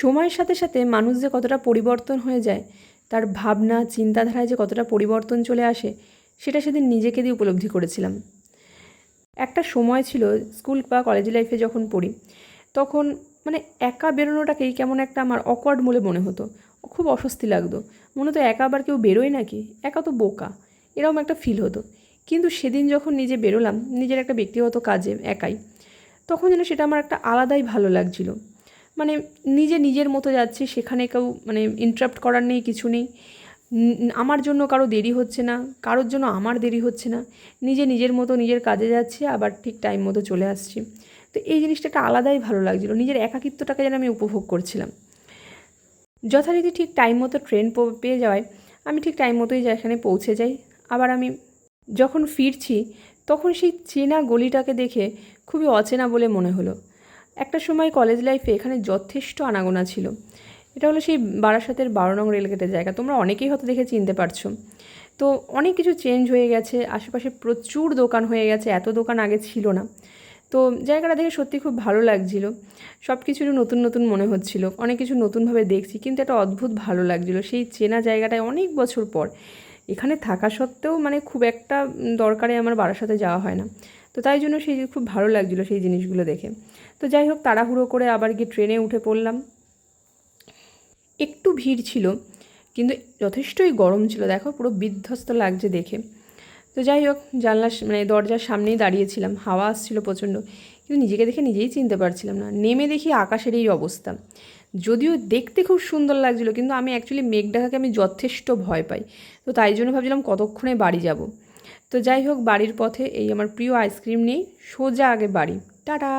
সময়ের সাথে সাথে মানুষ যে কতটা পরিবর্তন হয়ে যায়, তার ভাবনা, চিন্তাধারায় যে কতটা পরিবর্তন চলে আসে, সেটা সেদিন নিজেকে দিয়ে উপলব্ধি করেছিলাম। একটা সময় ছিল স্কুল বা কলেজ লাইফে যখন পড়ি, তখন মানে একা বেরোনোটাকেই কেমন একটা আমার অকওয়ার্ড বলে মনে হতো। খুব অস্বস্তি লাগতো। মনে হতো একা আবার কেউ বেরোয় নাকি? একা তো বোকা। এরকম একটা ফিল হতো। কিন্তু সেদিন যখন নিজে বেরোলাম, নিজের একটা ব্যক্তিগত কাজে একাই, তখন যেন সেটা আমার একটা আলাদাই ভালো লাগছিল। মানে নিজে নিজের মতো যাচ্ছি, সেখানে কেউ মানে ইন্টারাপ্ট করার নেই, কিছু নেই। আমার জন্য কারও দেরি হচ্ছে না, কারোর জন্য আমার দেরি হচ্ছে না। নিজে নিজের মতো নিজের কাজে যাচ্ছি, আবার ঠিক টাইম মতো চলে আসছি। তো এই জিনিসটা একটা আলাদাই ভালো লাগছিল, নিজের একাকিত্বটাকে যেন আমি উপভোগ করছিলাম। যথারীতি ঠিক টাইম মতো ট্রেন পেয়ে যাওয়ায় আমি ঠিক টাইম মতোই যেখানে পৌঁছে যাই। আবার আমি যখন ফিরছি, তখন সেই চেনা গলিটাকে দেখে খুবই অচেনা বলে মনে হলো। একটা সময় কলেজ লাইফে এখানে যথেষ্ট আনাগোনা ছিল। এটা হলো সেই বারাসাতের বারো নং রেলগেটের জায়গা। তোমরা অনেকেই হয়তো দেখে চিনতে পারছ। তো অনেক কিছু চেঞ্জ হয়ে গেছে, আশেপাশে প্রচুর দোকান হয়ে গেছে, এত দোকান আগে ছিল না। তো জায়গাটা দেখে সত্যি খুব ভালো লাগছিল। সব কিছুরই নতুন নতুন মনে হচ্ছিল। অনেক কিছু নতুনভাবে দেখছি, কিন্তু একটা অদ্ভুত ভালো লাগছিল। সেই চেনা জায়গাটায় অনেক বছর পর। এখানে থাকা সত্ত্বেও মানে খুব একটা দরকারে আমার বারাসাতে যাওয়া হয় না। তো তাই জন্য সেই খুব ভালো লাগছিল সেই জিনিসগুলো দেখে। তো যাই হোক, তাড়াহুড়ো করে আবার গিয়ে ট্রেনে উঠে পড়লাম। একটু ভিড় ছিল, কিন্তু যথেষ্টই গরম ছিল, দেখো পুরো বিধ্বস্ত লাগছে দেখে। তো যাই হোক, জানলার স- মানে দরজার সামনেই দাঁড়িয়েছিলাম, হাওয়া আসছিল প্রচণ্ড, কিন্তু নিজেকে দেখে নিজেই চিনতে পারছিলাম না। নেমে দেখি আকাশের এই অবস্থা। যদিও দেখতে খুব সুন্দর লাগছিল, কিন্তু আমি অ্যাকচুয়ালি মেঘ ডাকাকে আমি যথেষ্ট ভয় পাই। তো তাই জন্য ভাবছিলাম কতক্ষণে বাড়ি যাব। তো যাই হোক বাড়ির পথে এই আমার প্রিয় আইসক্রিম নেই সোজা আগে বাড়ি। টাটা!